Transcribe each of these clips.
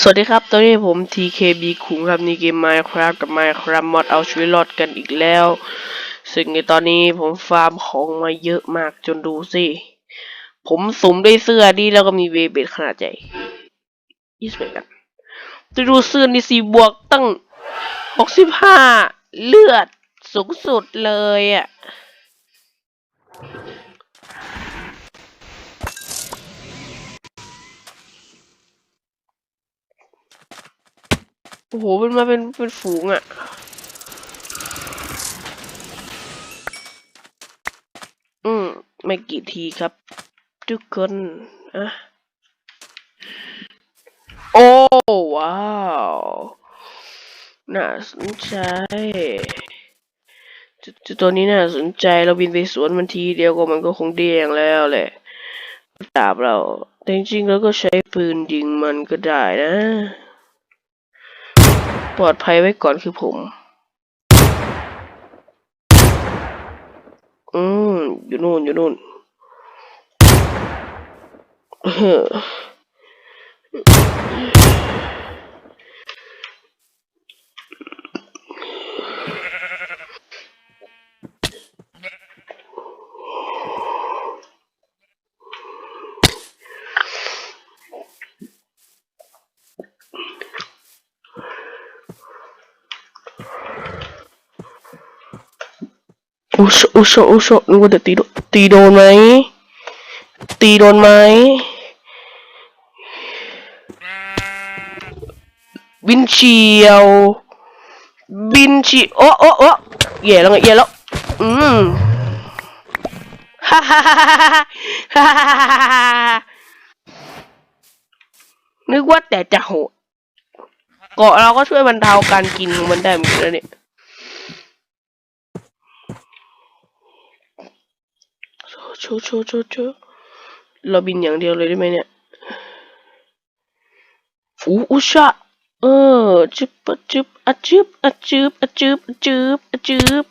สวัสดีครับ ตอนนี้ผม TKB คุงครับในเกม Minecraft กับ Minecraft Mod เอาชีวิตรอดกันอีกแล้ว ซึ่งในตอนนี้ผมฟาร์มของมาเยอะมากจนดูสิ ผมสุ่มด้วยเสื้อดีแล้วก็มีเวเบดขนาดใหญ่ยี่สิบกันจะดูเสื้อนี่สีบวกตั้งหกสิบห้าเลือดสูงสุดเลยอะ โอ้โหมันมาเป็นเป็นฝูงอะอืมไม่กี่ทีครับ ทุกคนอะโอ้ว้าวน่าสนใจจุดจุดตัวนี้น่าสนใจเราบินไปสวนมันทีเดียวก็มันก็คงเดียงแล้วแหละดาบเราแต่จริงๆแล้วก็ใช้ปืนยิงมันก็ได้นะ ปลอดภัยไว้ก่อนคือผม อืม อยู่นู่น อยู่นู่นเออ อุชอุชอุชนึกว่าจะตีตีโดนไหม ตีโดนไหม บินเฉียว บินเฉีโอ้โอ้โอ้แย่แล้วไงแย่แล้ว อืมฮ่าฮ่าฮ่าฮ่าฮ่านึกว่าแต่จะโหดเกาะเราก็ช่วยบรรเทาการกินมันได้เหมือนกันเนี่ย ชว์โชว์โชว์โชว์เราบินอย่างเดียวเลยได้ไหมเนี่ยอู้อุชะเออจึบอะจึบอะจึบอะจึบอะจึบอะจึบอะจึบ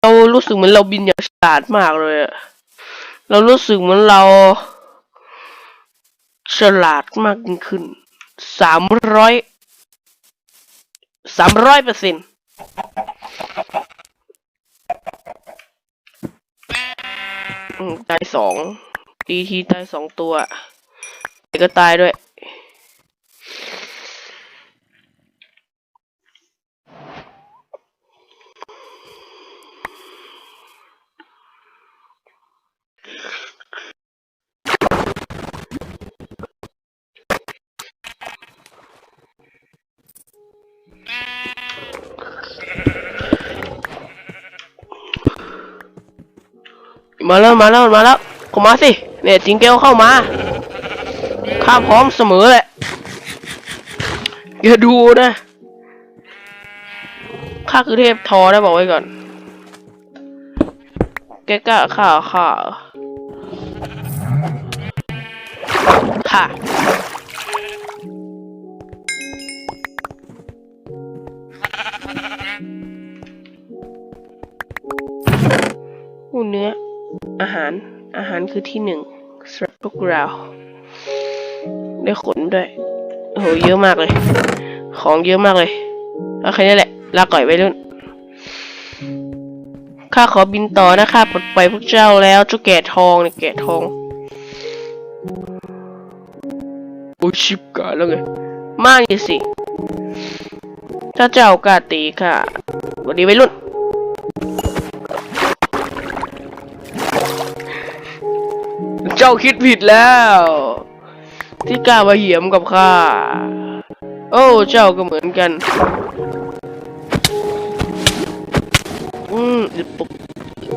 เรารู้สึกเหมือนเราบินอย่างฉลาดมากเลยอะเรารู้สึกเหมือนเรา ฉลาดมากยิ่งขึ้นสามร้อยสามร้อยเปอร์เซ็นต์ ตายสองดีทีตายสองตัวแต่ก็ตายด้วย มาแล้วมาแล้วมาแล้วเข้ามาสิเนี่ยจิงเกลเข้ามาข้าพร้อมเสมอแหละอย่าดูนะข้าคือเทพทอได้บอกไว้ก่อน แกกล้าข้าข้าค่ะหูเนื้อ อาหาร อาหารคือที่หนึ่งสำหรับพวกเราได้ขนด้วย โอ้โห เยอะมากเลย ของเยอะมากเลยโอเคนี่แหละ ลาก่อยไปรุ่น ข้าขอบินต่อนะข้าปลดปล่อยพวกเจ้าแล้วเจ้าแก่ทองเนี่ยแก่ทอง โอ้ชิบกาแล้วไง มานี่สิ ถ้าเจ้ากล้าตีค่ะ วันนี้ไปรุ่น เจ้าคิดผิดแล้ว ที่กล้ามาเหยียมกับข้า โอ้เจ้าก็เหมือนกัน อืมอึดปก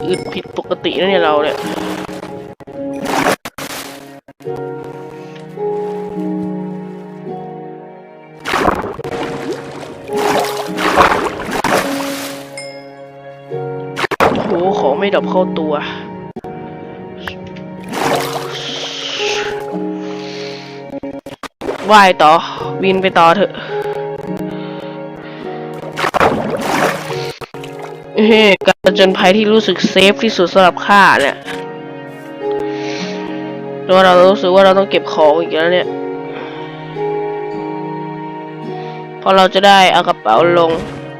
อึดผิดปกตินะเนี่ยเราเนี่ยโหของไม่ดับเข้าตัว ว่ายต่อ วินไปต่อเถอะเฮ้การจญภัยที่รู้สึกเซฟที่สุดสำหรับข้าเนี่ยต่ว่าเรารู้สึกว่าเราต้องเก็บของอีกแล้วเนี่ย พอเราจะได้เอากระเป๋าลง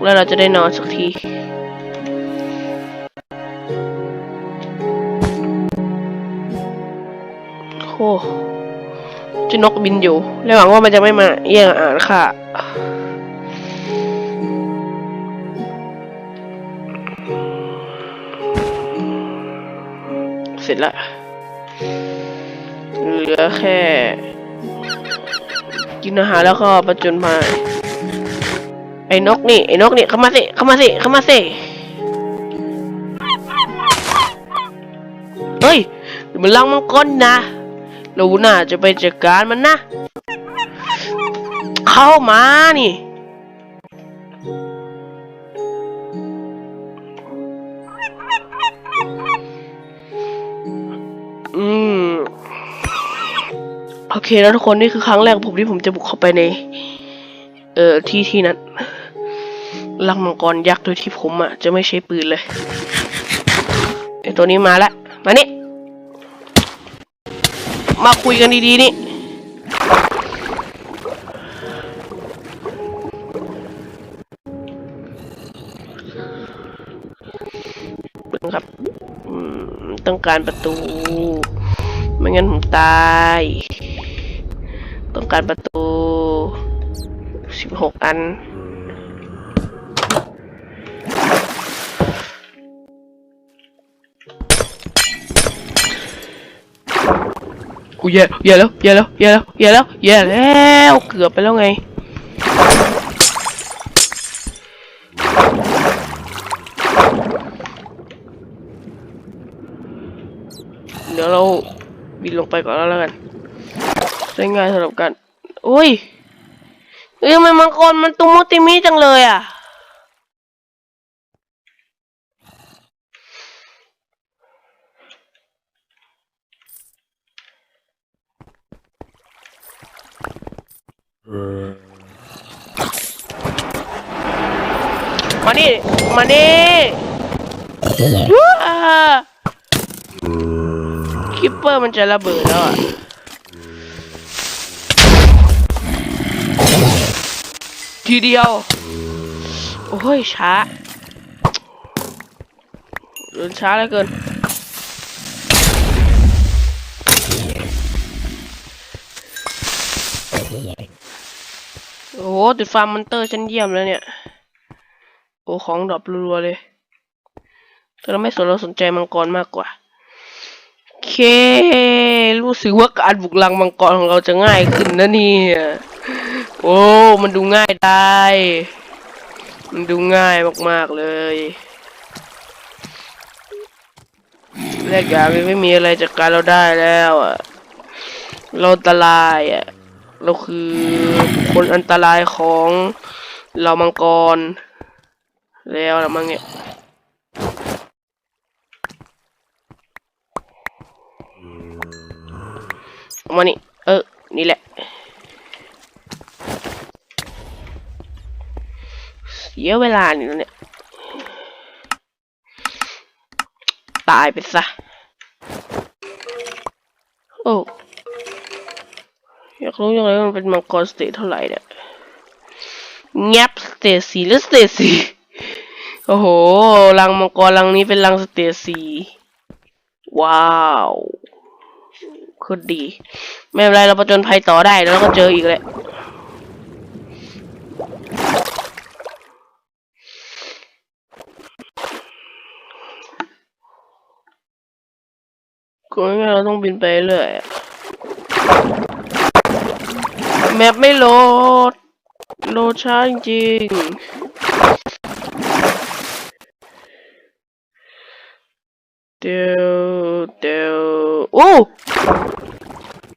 แล้วเราจะได้นอนสักที นกบินอยู่ แล้วหวังว่ามันจะไม่มาแย่งอาหารค่ะ เสร็จละเหลือแค่ กินอาหารแล้วก็ประจนมาไอ้นกนี่ไอ้นกนี่เข้ามาสิเข้ามาสิเข้ามาสิเฮ้ยมันลังมังกรนะ เราน่าจะไปจัดการมันนะ เข้ามานี่ อืม โอเคแล้วทุกคนนี่คือครั้งแรกของผมที่ผมจะบุกเข้าไปใน เอ่อที่ที่นั้นลังมังกรยักษ์โดยที่ผมอะ จะไม่ใช้ปืนเลยไอตัวนี้มาละ มานี่ มาคุยกันดีๆนี่ ครับอืมต้องการประตู ไม่งั้นผมตาย ต้องการประตูสิบหกอัน กูแย่แย่แล้วแย่แล้วแย่แล้วแย่แล้วแย่แล้วเกือบไปแล้วไงเดี๋ยวเราบินลงไปก่อนแล้วกันใช้ง่ายสำหรับกันโอ้ยเอ้ยทำไมมังกรมันตุมุติมิจังเลยอะ มานี่ มานี่ว้าคิปเปอร์มันจะระเบิดแล้วอะทีเดียว โอ้ยช้าเดินช้าเหลือเกิน โอ้โหติดฟาร์มมอนเตอร์ชั้นเยี่ยมแล้วเนี่ย โอ้ของดรอปรัวเลย แต่เราไม่สนเราสนใจมังกรมากกว่าโอเค รู้สึกว่าการบุกลังมังกรของเราจะง่ายขึ้นนะนี่โอ้ มันดูง่ายได้ มันดูง่ายมากๆเลยแรกอย่างไม่มีอะไรจัดการเราได้แล้วอะ เราตรายอะ เราคือคนอันตรายของเรามังกร แล้วละมั้งเนี่ยเอามานี่เออ นี่แหละ เสียเวลานี่แล้วเนี่ย ตายไปซะ โอ้ากรู้ยังไงว่ามันเป็นมังกรสเตทเท่าไหร่เนี่ยงับสเตซี่หรือสเตซีโอ้โหรังมังกรรังนี้เป็นรังสเตซีว้าวคือดี ไม่เป็นไรเราประจนภัยต่อได้แล้วก็เจออีกแหละก็งั้นเราต้องบินไปเรื่อยอะ แมปไม่โหลด โหลดช้าจริงเดี๋ยวเดี๋ยวโอ้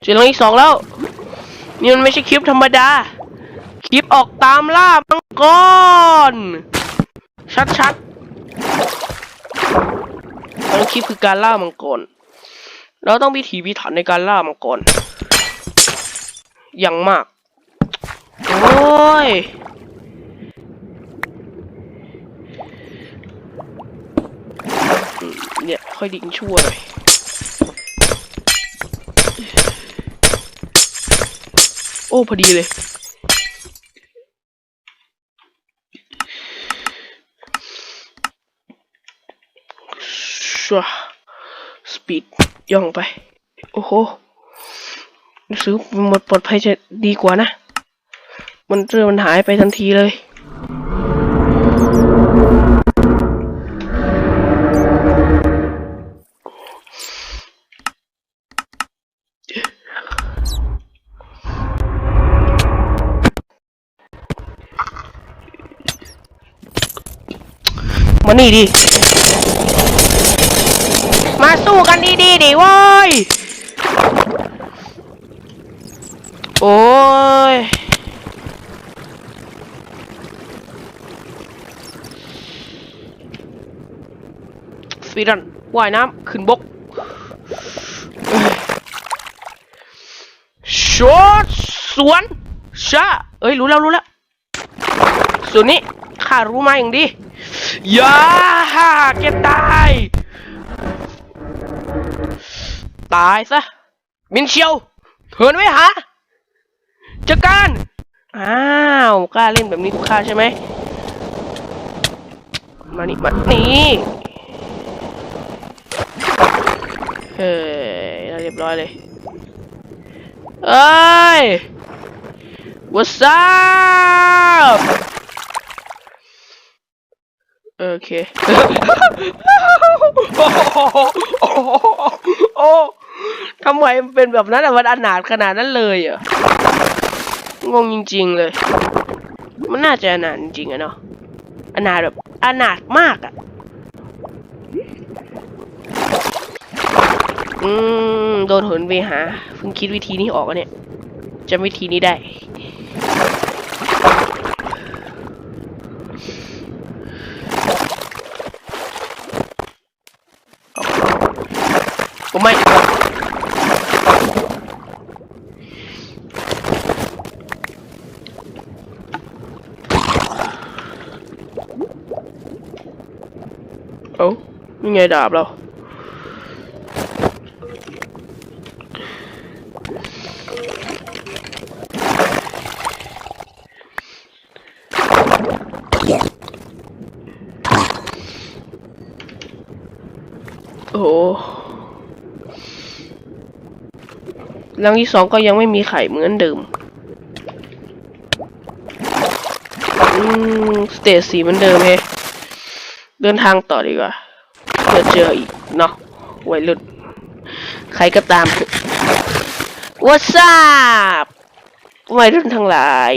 เจอรังอีกสองแล้ว นี่มันไม่ใช่คลิปธรรมดา คลิปออกตามล่ามังกร ชัดๆทั้งคลิปคือการล่ามังกร เราต้องพิถีพิถันในการล่ามังกร ย่างมาก โอ้ยเนี่ย ค่อยดิ่งชั่วหน่อยอ้ พอดีเลย ชัวสปีดย่องไป โอ้โห รู้สึกหมดปลอดภัยจะดีกว่านะ มันเริ่มมันหายไปทันทีเลยมานี่ดิ มาสู้กันดีๆดิว้ย โอ้ย สปีดันว่ายน้ำขึ้นบกชดสวนชาเอ้ย รู้แล้ว รู้แล้วส่วนนี้ข้ารู้มาอย่างดีอย่าแกตาย ตายซะมินเชียวเหินไว้หา จัดการ อ้าวกล้าเล่นแบบนี้ทุกข้าใช่ไหม มานี่มานี่เฮ้ยเราเรียบร้อยเลยเอ้ย what's up โอเค โอ้ทำไมมันเป็นแบบนั้นอะมันอนาถขนาดนั้นเลยอะ งงจริง ๆ เลย มันน่าจะอนาถจริงๆอะเนาะอนาถแบบอนาถมากอะอืม โดนหนเวหาเพิ่งคิดวิธีนี้ออกอะเนี่ยจำวิธีนี้ได้ ผมไม่ เอ้านี่ไงดาบเรา โอ้โหรังที่สองก็ยังไม่มีไข่เหมือนเดิมอืมสเตจสีเหมือนเดิมเฮ เดินทางต่อดีกว่าเพื่อเจออีกเนาะวัยรุ่นใครก็ตามวัสาบวัยรุ่นทั้งหลาย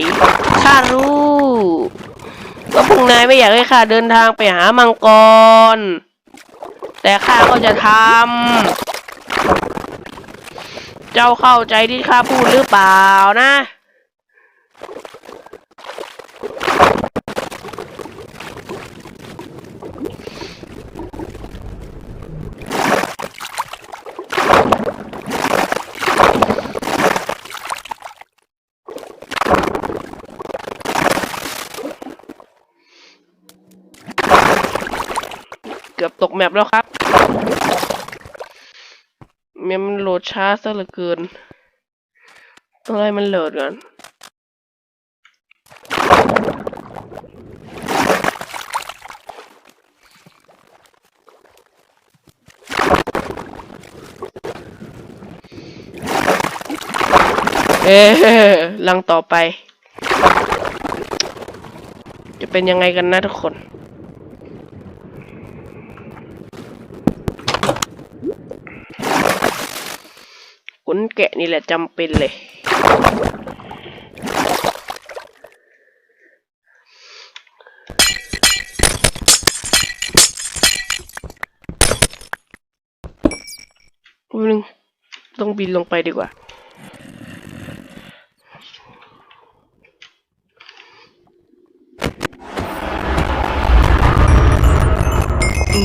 ข้ารู้ว่าพวกนายไม่อยากให้ข้าเดินทางไปหามังกร แต่ข้าก็จะทำเจ้าเข้าใจที่ข้าพูดหรือเปล่านะ เกือบตกแมปแล้วครับเมมมันโหลดช้าซะเหลือเกิน ต้องให้มันโหลดก่อน เอ๊ะลังต่อไป จะเป็นยังไงกันนะทุกคนขนแกะนี่แหละจำเป็นเลยนึงต้องบินลงไปดีกว่า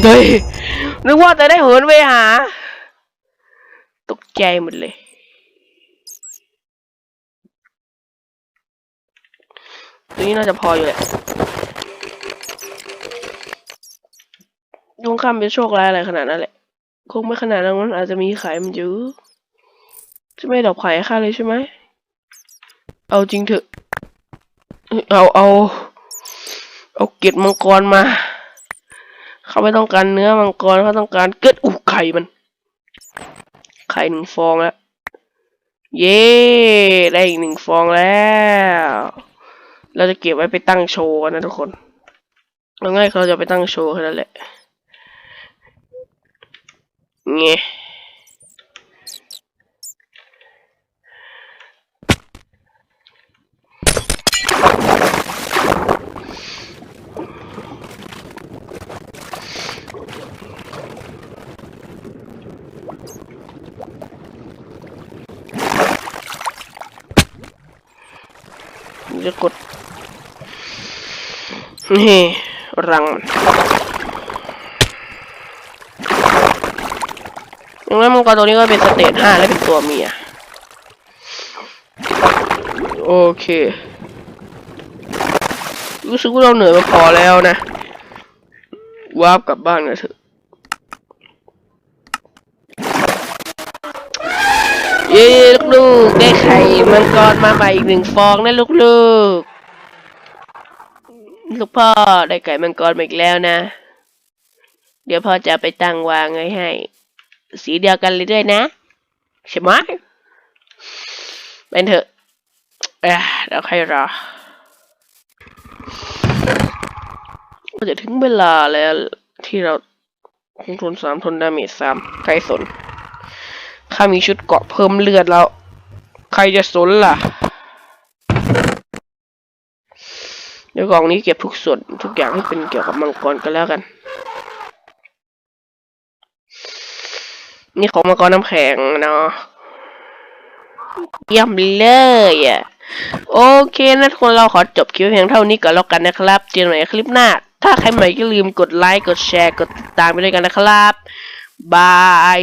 เฮ้ยนึกว่าจะได้เหินไปหา ตกใจหมดเลยตัวนี้น่าจะพออยู่แหละยงคำเป็นโชคร้ายอะไรขนาดนั้นแหละ คงไม่ขนาดนั้นอาจจะมีไข่มันเยอะจะไม่ดอกไข่ให้ข้าเลยใช่ไหม เอาจริงเถอะ เอาเอา เอาเกล็ดมังกรมา เขาไม่ต้องการเนื้อมังกรเขาต้องการเกิดอุไข่มัน ไข่หนึ่งฟองแล้วเย้ได้อีกหนึ่งฟองแล้ว เราจะเก็บไว้ไปตั้งโชว์นะทุกคนเอาง่ายเราจะไปตั้งโชว์แค่นั้นแหละเงี้ย จะกด นี่ รังมันอย่างนั้นมังกรตัวนี้ก็เป็นสเตจห้าและเป็นตัวเมีย โอเค รู้สึกว่าเราเหนื่อยมาพอแล้วนะวาร์ปกลับบ้านกันเถอะ ย้ลูกๆ ได้ไข่มังกรมาใหม่อีกหนึ่งฟองนะลูกๆ ลูกพ่อได้ไก่มังกรมาอีกแล้วนะ เดี๋ยวพ่อจะไปตั้งวางไว้ให้ สีเดียวกันเลยด้วยนะใช่ไหมเป็นเถอะเอ้เดี๋ยวใครรอจะถึงเวลาแล้วที่เราคงทนสามทนดาเมจสามใครสน ข้ามีชุดเกาะเพิ่มเลือดแล้ว ใครจะสนล่ะ เดี๋ยวกล่องนี้เก็บทุกส่วนทุกอย่างที่เป็นเกี่ยวกับมังกรกันแล้วกัน นี่ของมังกรน้ำแข็งเนาะเยี่ยมเลยอะโอเคนะทุกคนเราขอจบคลิปเพียงเท่านี้ก่อนแล้วกันนะครับ เจอกันใหม่คลิปหน้า ถ้าใครใหม่ก็ลืมกดไลค์ กดแชร์ กดติดตามไปด้วยกันนะครับ บาย